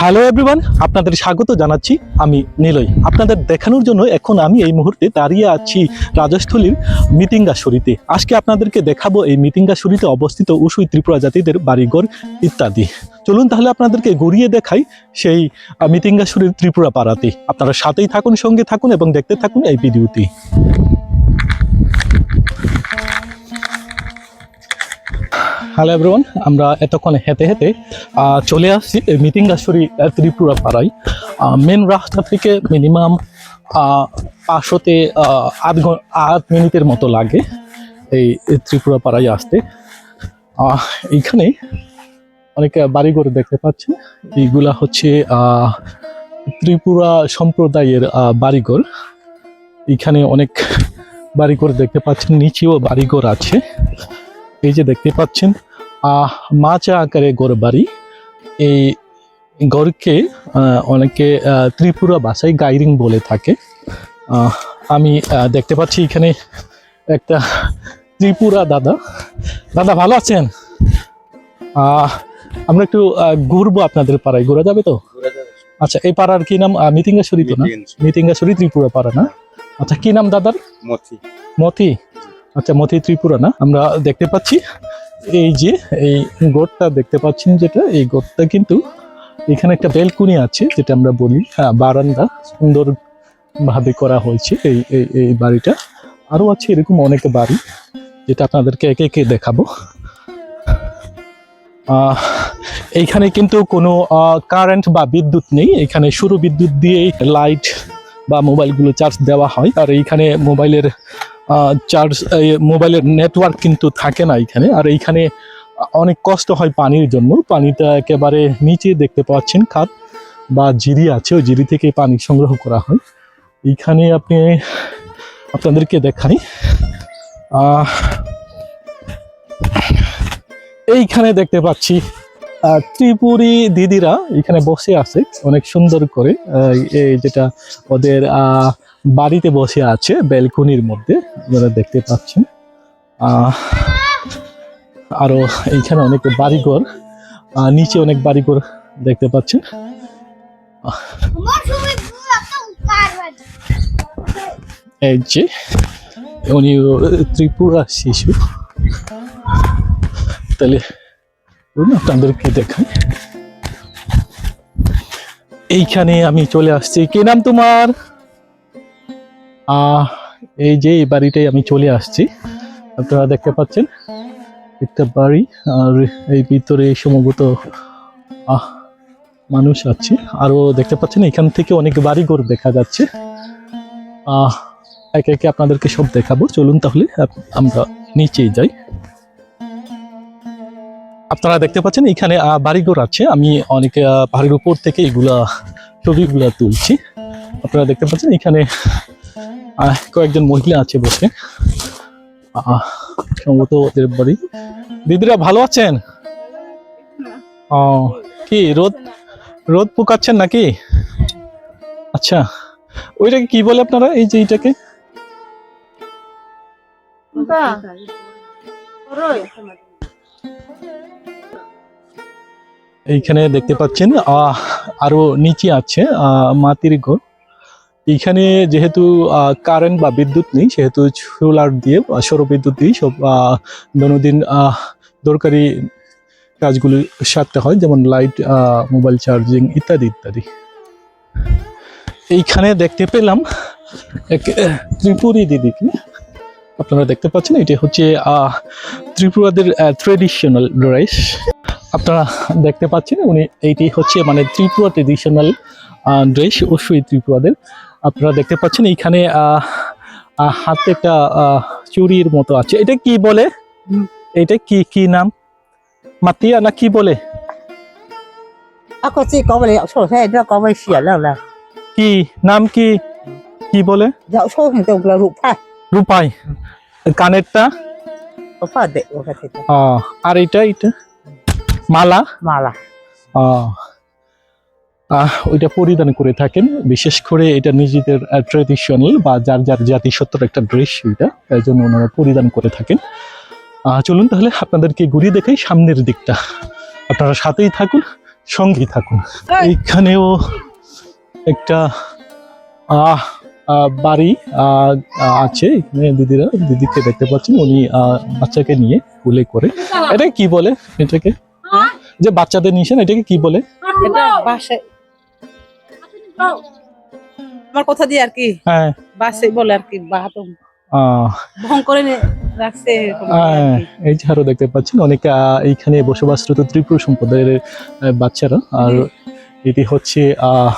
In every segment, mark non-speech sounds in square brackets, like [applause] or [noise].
Hello everyone আপনাদের স্বাগত জানাচ্ছি আমি নিলয়। আপনাদের দেখানোর জন্য এখন আমি এই মুহূর্তে দাঁড়িয়ে আছি রাজস্থলীর মিতিঙ্গাসুরিতে আজকে আপনাদেরকে দেখাবো এই মিতিঙ্গাসুরিতে অবস্থিত উসুই ত্রিপুরা জাতিদের বাড়িঘর ইত্যাদি। চলুন তাহলে আপনাদেরকে ঘুরিয়ে দেখাই সেই আহ, মিতিঙ্গাসুরির ত্রিপুরা পাড়াতে। আপনারা সাথেই থাকুন সঙ্গে থাকুন এবং দেখতে থাকুন এই ভিডিওটি। হ্যালো এভরিওয়ান আমরা এতক্ষণ হেঁটে হেঁটে চলে আসছি আহ, ত্রিপুরা পাড়ায় মেন রাস্তা থেকে মিনিমাম পাঁচশোতে আধ আধ মিনিটের মতো লাগে এই ত্রিপুরা পাড়ায় আসতে এইখানে অনেক বাড়িঘর দেখতে পাচ্ছেন। এইগুলা হচ্ছে ত্রিপুরা সম্প্রদায়ের বাড়িঘর। এইখানে অনেক বাড়িঘর দেখতে পাচ্ছেন নিচেও বাড়িঘর আছে। এই যে দেখতে পাচ্ছেন মাচা আকারে গড় বাড়ি। এই গড়কে আহ, অনেকে ত্রিপুরা ভাষায় গাইরিং বলে থাকে। আহ, আমি দেখতে পাচ্ছি এখানে একটা ত্রিপুরা দাদা। দাদা ভালো আছেন? আহ, আমরা একটু ঘুরবো আপনাদের পাড়ায়। ঘোরা যাবে তো? আচ্ছা এই পাড়ার কি নাম? আহ, মিতিঙ্গাসুরি তো না? মিতিঙ্গাসুরি ত্রিপুরা পাড়া না? আচ্ছা কি নাম দাদার? মতি। মতি। আচ্ছা মতি ত্রিপুরা না? আমরা দেখতে পাচ্ছি। এই যে, এই গোটটা দেখতে পাচ্ছেন যেটা, এই গোটটা কিন্তু এখানে একটা বেলকুনি আছে, যেটা আমরা বলি হ্যাঁ বারান্দা সুন্দর ভাবে করা হয়েছে এই এই বাড়িটা। আরও আছে এরকম অনেক বাড়ি, যেটা আপনাদেরকে একে একে দেখাবো। এইখানে কিন্তু কোনো কারেন্ট বা বিদ্যুৎ নেই। এখানে সৌর বিদ্যুৎ দিয়েই লাইট বা মোবাইলগুলো চার্জ দেওয়া হয়। আর এইখানে মোবাইলের চার্জ মোবাইলের নেটওয়ার্ক কিন্তু থাকে না এখানে। আর এইখানে অনেক কষ্ট হয় পানির জন্য। পানিটা একেবারে নিচে দেখতে পাচ্ছেন খাত বা জিরি আছে। ওই জিরি থেকে পানি সংগ্রহ করা হয়। এইখানে আপনি আপনাদেরকে দেখাই। এইখানে দেখতে পাচ্ছি ত্রিপুরী দিদিরা এখানে বসে আছে অনেক সুন্দর করে। এই যেটা ওদের আহ, বাড়িতে বসে আছে ব্যালকনির মধ্যে আপনারা দেখতে পাচ্ছেন। আহ, আরও এইখানে অনেক বাড়িঘর নিচে অনেক বাড়িঘর দেখতে পাচ্ছেন। এই যে উনি ত্রিপুরা শিশু। তাহলে আপনাদেরকে দেখাই। এইখানে আমি চলে আসছি। কি নাম তোমার? এই যে এই বাড়িটাই আমি চলে আসছি। আপনারা দেখতে পাচ্ছেন, একটা বাড়ি, আর এই ভিতরে সম্ভবত, আহ, মানুষ আছে। আরও দেখতে পাচ্ছেন, এখান থেকে অনেক বাড়িঘর দেখা যাচ্ছে। আহ, একে একে আপনাদেরকে সব দেখাবো। চলুন তাহলে আমরা নিচেই যাই। আপনারা দেখতে পাচ্ছেন, এখানে বাড়িঘর আছে। আমি অনেক পাহাড়ের উপর থেকে এগুলা ছবিগুলা তুলছি। আপনারা দেখতে পাচ্ছেন, এখানে কয়েকজন মহিলা আছে বসে। আহ, সম্ভবত ওদের বাড়ি। দিদিরা ভালো আছেন? ও কি রোদ রোদ পোকাচ্ছেন নাকি? আচ্ছা ওইটাকে কি বলে আপনারা? এই যে এইটাকে? এইখানে দেখতে পাচ্ছেন আহ, আরও নিচে আছে আহ, মাটির ঘর। এইখানে যেহেতু কারেন্ট বা বিদ্যুৎ নেই, সেহেতু সোলার দিয়ে বা সৌর বিদ্যুৎ দিয়ে সব দৈনন্দিন দরকারি কাজগুলো সারতে হয়, যেমন লাইট মোবাইল চার্জিং ইত্যাদি ইত্যাদি। এইখানে দেখতে পেলাম এক ত্রিপুরী দিদিকে আপনারা দেখতে পাচ্ছেন, এটি হচ্ছে ত্রিপুরাদের ট্রেডিশনাল ড্রেস আপনারা দেখতে পাচ্ছেন, উনি, এইটি হচ্ছে মানে ত্রিপুরা ট্রেডিশনাল ড্রেস অবশ্যই ত্রিপুরাদের। আপনারা দেখতে পাচ্ছেন এইখানে হাতে একটা চুরির মতো আছে। এটা কি বলে? এটা কি কি নাম? মাতিয়া না কি বলে? কি নাম কি কি বলে? রূপাই। কানেরটা? আর এটা এটা? মালা? মালা। ও ওইটা পরিধান করে থাকেন। বিশেষ করে এটা নিজেদের ট্রেডিশনাল বা যার যার জাতিসত্ত্বর একটা ড্রেস এটা এই জন্য ওনারা পরিধান করে থাকেন। আহ, চলুন তাহলে আপনাদেরকে ঘুরিয়ে দেখাই সামনের দিকটা। আপনারা সাথেই থাকুন সঙ্গী থাকুন। এইখানেও একটা আহ, আহ, বাড়ি আছে। এখানে দিদিরা দিদিকে দেখতে পাচ্ছেন উনি আহ, বাচ্চাকে নিয়ে কুলে করে। এটা কি বলে? এটাকে? যে বাচ্চাদের নিয়েছেন এটাকে কি বলে? এটা আমার কথা দিয়ে আর কি হ্যাঁ। বাসে বলে আর কি বাহাতো আহ, ভং করে রাখছে হ্যাঁ। এই যে আরও দেখতে পাচ্ছেন অনেক আহ, এইখানে বসবাসরত ত্রিপুর সম্প্রদায়ের বাচ্চারা। আর এটি হচ্ছে আহ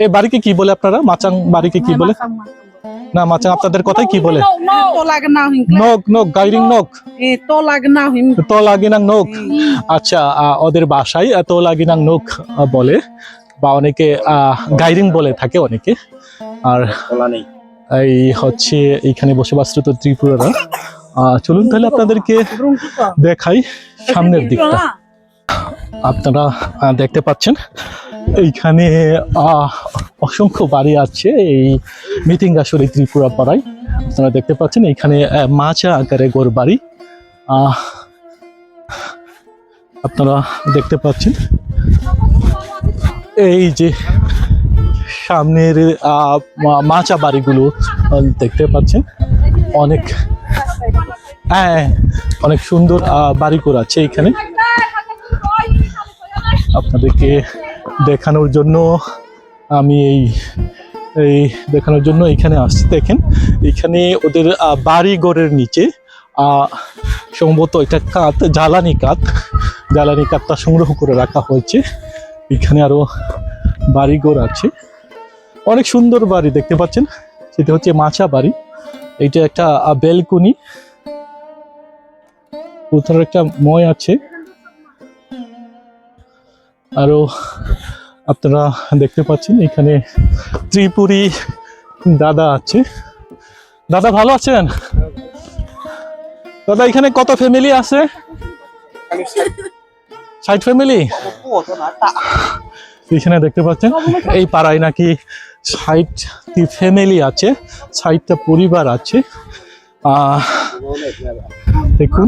এই বাড়িকে কি বলে আপনারা? মাচাং বাড়িকে কি বলে? না মাচাং আপনাদের কথাই কি বলে? নক নক গাইডিং নক তো লাগিনাং নক আচ্ছা আহ, ওদের বাসায় তো লাগিনাং নক বলে। বা অনেকে গাইডিং বলে থাকে অনেকে। আর এই হচ্ছে এইখানে বসবাসরত ত্রিপুরারা। আহ, চলুন তাহলে আপনাদেরকে দেখাই সামনের দিকটা। আপনারা দেখতে পাচ্ছেন এইখানে আহ, অসংখ্য বাড়ি আছে এই মিটিংগাছড়ি ত্রিপুরা পাড়ায়। আপনারা দেখতে পাচ্ছেন এইখানে মাচা আকারে গোর বাড়ি। আহ, আপনারা দেখতে পাচ্ছেন এই যে সামনের মাচা বাড়িগুলো দেখতে পাচ্ছেন। অনেক হ্যাঁ অনেক সুন্দর আহ, বাড়িঘর আছে এখানে। আপনাদেরকে দেখানোর জন্য আমি এই এই দেখানোর জন্য এখানে আসছি। দেখেন এখানে ওদের আহ, বাড়িঘরের নিচে সম্ভবত এটা কাত জ্বালানি কাত জ্বালানি কাতটা সংগ্রহ করে রাখা হয়েছে। এখানে আরও বাড়িঘর আছে। অনেক সুন্দর বাড়ি দেখতে পাচ্ছেন। সেটা হচ্ছে মাচা বাড়ি। এইটা একটা বেলকুনি। কোথাও একটা মই আছে। আরও আপনারা দেখতে পাচ্ছেন, এখানে ত্রিপুরী দাদা আছে। দাদা ভালো আছেন? দাদা, এখানে কত ফ্যামিলি আছে? [laughs] ষাট ফ্যামিলি এখানে দেখতে পাচ্ছেন এই পাড়ায় নাকি ষাটটি ফ্যামিলি আছে ষাটটা পরিবার আছে। দেখুন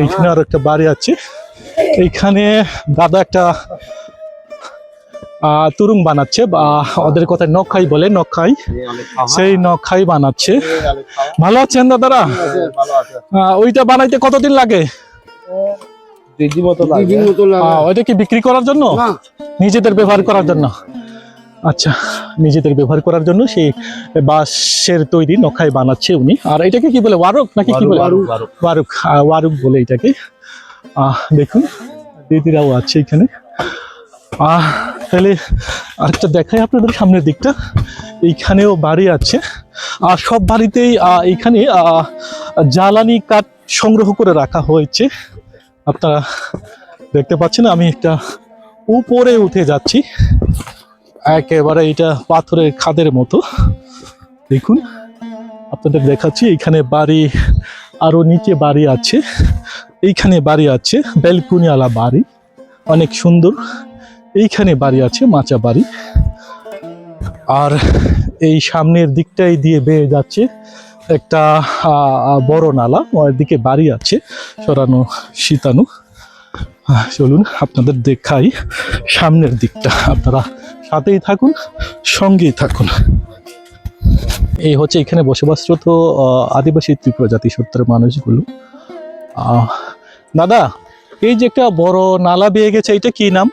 এইখানে আর একটা বাড়ি আছে। এইখানে দাদা একটা তুরুং বানাচ্ছে বা ওদের কথায় নখাই বলে নখাই সেই নখাই বানাচ্ছে। ভালো আছেন দাদারা? ওইটা বানাইতে কতদিন লাগে? ওইটা কি বিক্রি করার জন্য? নিজেদের ব্যবহার করার জন্য? আচ্ছা নিজেদের ব্যবহার করার জন্য সেই বাঁশের তৈরি নখাই বানাচ্ছে উনি। আর এটাকে কি বলে ওয়ারুক নাকি কি বলে? ওয়ারুক। ওয়ারুক বলে এটাকে। আহ দেখুন দিদিরাও আছে এখানে। আহ তাহলে আরেকটা দেখাই আপনাদের সামনের দিকটা। এইখানেও বাড়ি আছে। আর সব বাড়িতেই আহ, জ্বালানি কাঠ সংগ্রহ করে রাখা হয়েছে। আপনারা দেখতে পাচ্ছেন, আমি একটা উপরে উঠে যাচ্ছি। একেবারে এটা পাথরের খাদের মতো। দেখুন, আপনাদের দেখাচ্ছি, এখানে বাড়ি, আরও নিচে বাড়ি আছে। এইখানে বাড়ি আছে, বেলকুনিওয়ালা বাড়ি, অনেক সুন্দর। এইখানে বাড়ি আছে, মাচা বাড়ি। আর এই সামনের দিকটাই দিয়ে বেয়ে যাচ্ছে একটা বড় নালা ওর দিকে বাড়ি আছে সরানো শীতানু। চলুন আপনাদের দেখাই সামনের দিকটা। আপনারা সাথেই থাকুন সঙ্গেই থাকুন। এই হচ্ছে এখানে বসবাসরত আদিবাসী ত্রিপুরা জাতিসত্তার মানুষগুলো। আহ, দাদা এই যে একটা বড় নালা বেয়ে গেছে এটা কি নাম?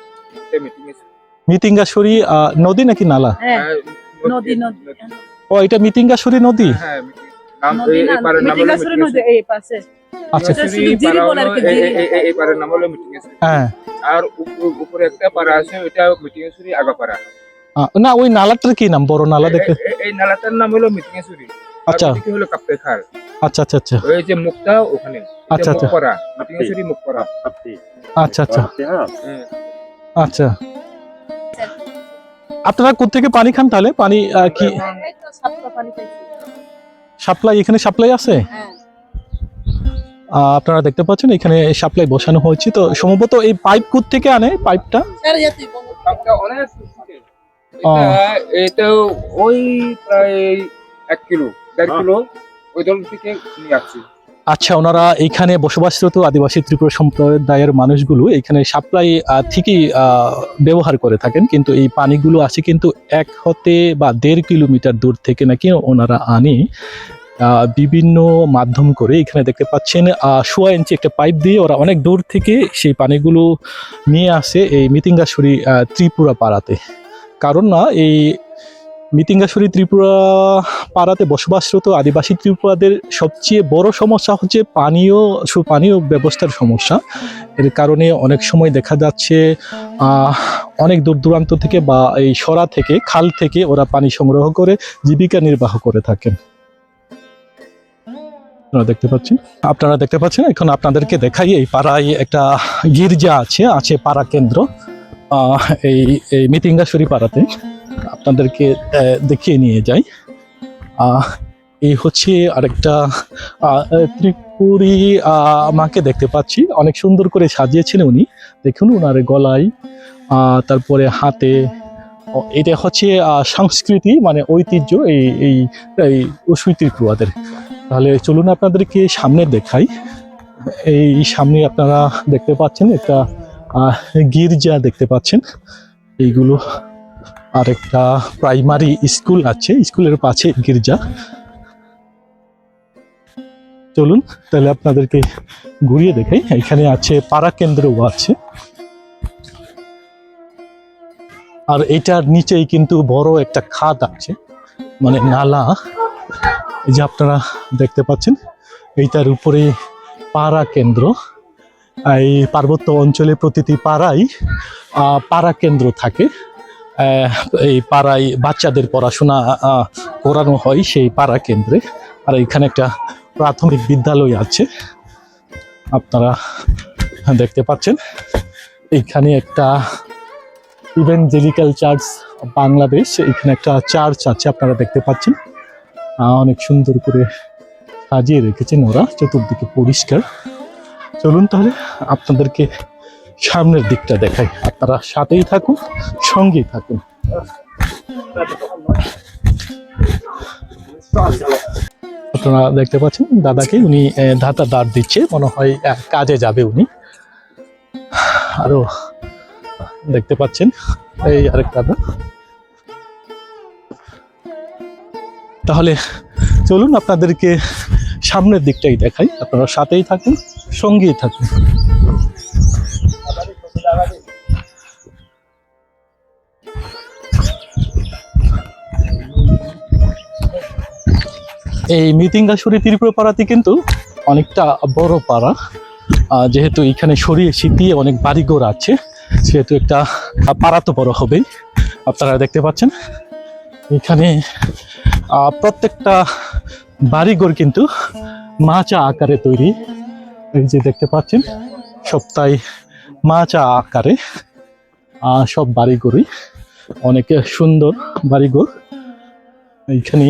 মিতিঙ্গাসুরি নদী নাকি নালা? হ্যাঁ ও এটা মিতিঙ্গাসুরি নদী? হ্যাঁ না আচ্ছা। আর হ্যাঁ। উপরে একটা পাড়া আছে ওইটা মিটিংয়েশ্বরী আগাপাড়া। ওই নালাটার কি নাম? বড় নালা দেখে। এই- নালাটার নাম হলো মিটিংয়েশ্বরী আচ্ছা। কি হলো কাপ্তে খাল। আচ্ছা আচ্ছা আচ্ছা। ওই যে মুক্তা ওখানে আচ্ছা, আচ্ছা। মিটিংয়েশ্বরী মুখপাড়া। আচ্ছা আচ্ছা। হ্যাঁ। আচ্ছা। আপনারা কোথেকে পানি খান তাহলে? পানি কি? সাপ্লাই এখানে সাপ্লাই আছে? হ্যাঁ। আহ, আপনারা দেখতে পাচ্ছেন এখানে সাপ্লাই বসানো হয়েছে। তো সম্ভবত এই পাইপ কুত থেকে আনে পাইপটা। এটা এটা ওই প্রায় এক কিলো দেড় কিলো ওই দল থেকে নিয়ে আসছি। আচ্ছা ওনারা এখানে বসবাসরত আদিবাসী ত্রিপুরা সম্প্রদায়ের মানুষগুলো এখানে সাপ্লাই ঠিকই ব্যবহার করে থাকেন, কিন্তু এই পানিগুলো আছে কিন্তু এক হতে বা দেড় কিলোমিটার দূর থেকে নাকি ওনারা আনে। বিভিন্ন মাধ্যম করে এখানে দেখতে পাচ্ছেন সোয়া ইঞ্চি একটা পাইপ দিয়ে ওরা অনেক দূর থেকে সেই পানিগুলো নিয়ে আসে এই মিতিঙ্গাসুরি ত্রিপুরা পাড়াতে। কারণ না, এই মিতিঙ্গাসুরি ত্রিপুরা পাড়াতে বসবাসরত আদিবাসী ত্রিপুরাদের সবচেয়ে বড় সমস্যা হচ্ছে পানীয় সুপানীয় ব্যবস্থার সমস্যা। এর কারণে অনেক সময় দেখা যাচ্ছে অনেক দূর দূরান্ত থেকে বা এই সরা থেকে, খাল থেকে ওরা পানি সংগ্রহ করে, জীবিকা নির্বাহ করে থাকেন। দেখতে পাচ্ছেন? আপনারা দেখতে পাচ্ছেন? এখন আপনাদেরকে দেখাই এই পাড়ায় একটা গির্জা আছে আছে পাড়া কেন্দ্র এই এই মিতিঙ্গাসুরি পাড়াতে। আপনাদেরকে দেখিয়ে নিয়ে যাই। এই হচ্ছে আরেকটা ত্রিপুরী মাকে দেখতে পাচ্ছি। অনেক সুন্দর করে সাজিয়েছেন উনি। দেখুন ওনার গলায় তারপরে হাতে এটা হচ্ছে সংস্কৃতি মানে ঐতিহ্য, এই এই এই ত্রিপুরাদের। তাহলে চলুন আপনাদেরকে সামনে দেখাই। এই সামনে আপনারা দেখতে পাচ্ছেন, একটা গির্জা দেখতে পাচ্ছেন। এইগুলো আর একটা প্রাইমারি স্কুল আছে স্কুলের পাশে গির্জা। চলুন তাহলে আপনাদেরকে ঘুরিয়ে দেখাই। এখানে আছে পাড়া কেন্দ্রও আছে। আর এটার নিচেই কিন্তু বড় একটা খাদ আছে মানে নালা। এই যে আপনারা দেখতে পাচ্ছেন এইটার উপরে পাড়া কেন্দ্র। এই পার্বত্য অঞ্চলে প্রতিটি আহ, পাড়া কেন্দ্র থাকে। এই পাড়ায় বাচ্চাদের পড়াশোনা করানো হয় সেই পাড়া কেন্দ্রে। আর এখানে একটা প্রাথমিক বিদ্যালয় আছে। আপনারা দেখতে পাচ্ছেন। এখানে একটা ইভেঞ্জেলিক্যাল চার্চ বাংলাদেশ, এখানে একটা চার্চ আছে, আপনারা দেখতে পাচ্ছেন। অনেক সুন্দর করে সাজিয়ে রেখেছেন ওরা, চতুর্দিকে পরিষ্কার। চলুন তাহলে আপনাদেরকে সামনের দিকটা দেখাই। আপনারা সাথেই থাকুন, সঙ্গেই থাকুন। আপনারা দেখতে পাচ্ছেন দাদাকে, উনি ধাতা দাঁড় দিচ্ছে। মনে হয় কাজে যাবে উনি। আরও দেখতে পাচ্ছেন, এই আরেক দাদা। তাহলে চলুন আপনাদেরকে সামনের দিকটাই দেখাই। আপনারা সাথেই থাকুন, সঙ্গেই থাকুন। এই মিতিঙ্গাসুরি ত্রিপুরা পাড়াতে কিন্তু অনেকটা বড় পাড়া। যেহেতু এখানে সরিয়ে ছিটিয়ে অনেক বাড়িঘর আছে, সেহেতু একটা পাড়া তো বড় হবেই। আপনারা দেখতে পাচ্ছেন, এখানে প্রত্যেকটা বাড়িঘর কিন্তু মাচা আকারে তৈরি। এই যে দেখতে পাচ্ছেন সপ্তাহে মাচা আকারে সব বাড়িঘরই অনেক সুন্দর বাড়িঘর। এইখানে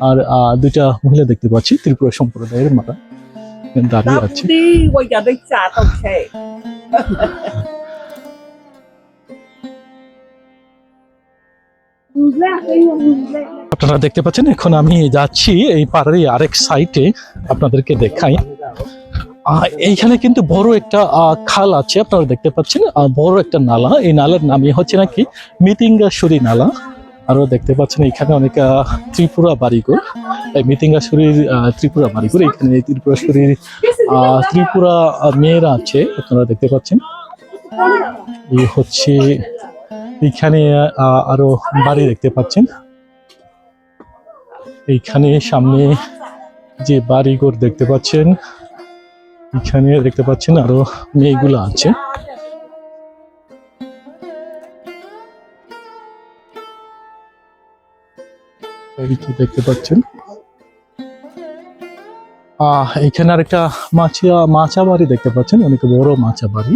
আর দুইটা মহিলা দেখতে পাচ্ছি ত্রিপুরা সম্প্রদায়ের মাতা। দাঁড়িয়ে আছে। আপনারা দেখতে পাচ্ছেন এখন আমি যাচ্ছি এই পাড়ারই আরেক সাইটে আপনাদেরকে দেখাই। এইখানে কিন্তু বড় একটা আহ, খাল আছে আপনারা দেখতে পাচ্ছেন বড় একটা নালা। এই নালার নামই হচ্ছে নাকি মিতিঙ্গাসুরি নালা। আরও দেখতে পাচ্ছেন এখানে অনেক ত্রিপুরা বাড়িঘর। এই মিতিঙ্গাসুরির আহ, ত্রিপুরা বাড়িঘর। এখানে আহ, ত্রিপুরা মেয়েরা আছে আপনারা দেখতে পাচ্ছেন। এই হচ্ছে এখানে আরও বাড়ি দেখতে পাচ্ছেন। এইখানে সামনে যে বাড়িঘর দেখতে পাচ্ছেন এখানে দেখতে পাচ্ছেন আরও মেয়েগুলো আছে। এই দেখতে পাচ্ছেন। আহ, এখানে আরেকটা মাছিয়া, মাছা বাড়ি দেখতে পাচ্ছেন, অনেক বড় মাছা বাড়ি।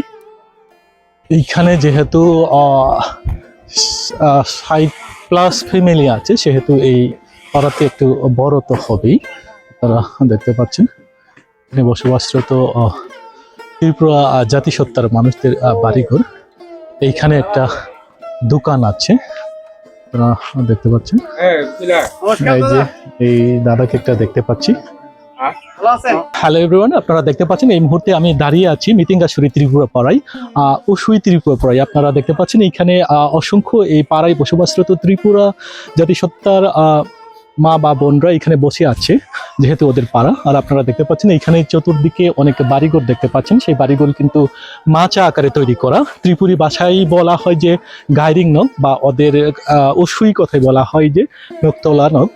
এইখানে যেহেতু ষাট প্লাস ফ্যামিলি আছে, সেহেতু এই পাড়াতে একটু বড় তো হবেই। আপনারা দেখতে পাচ্ছেন, এখানে বসবাসরত ত্রিপুরা জাতিসত্তার মানুষদের বাড়িঘর। এইখানে একটা দোকান আছে। আপনারা দেখতে পাচ্ছেন। Eh, এই যে এই দাদাকে একটা দেখতে পাচ্ছি। হ্যালো এভরিওয়ান আপনারা দেখতে পাচ্ছেন এই মুহূর্তে আমি দাঁড়িয়ে আছি মিতিঙ্গাসুরি ত্রিপুরা পাড়ায় আহ, উসুই ত্রিপুরা পাড়ায় আপনারা দেখতে পাচ্ছেন এখানে আহ, অসংখ্য এই পাড়ায় বসবাসরত ত্রিপুরা জাতিসত্তার আহ, মা বা বোনরা এখানে বসে আছে, যেহেতু ওদের পাড়া, আর আপনারা দেখতে পাচ্ছেন এখানে চতুর্দিকে অনেক বাড়িঘর দেখতে পাচ্ছেন। সেই বাড়িঘর কিন্তু মাচা আকারে তৈরি করা। ত্রিপুরী ভাষায় বলা হয় যে গাইরিং নখ বা ওদের উসুই কথায় বলা হয় যে নকতলা নখ।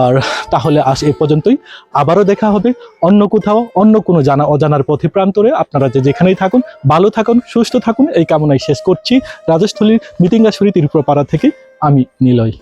আর তাহলে আজ এ পর্যন্তই। আবারও দেখা হবে অন্য কোথাও, অন্য কোনো জানা, অজানার পথে প্রান্তরে। আপনারা যে যেখানেই থাকুন, ভালো থাকুন, সুস্থ থাকুন। এই কামনায় শেষ করছি। রাজস্থলীর মিতিঙ্গাসুরি ত্রিপুরা পাড়া থেকে আমি নিলয়।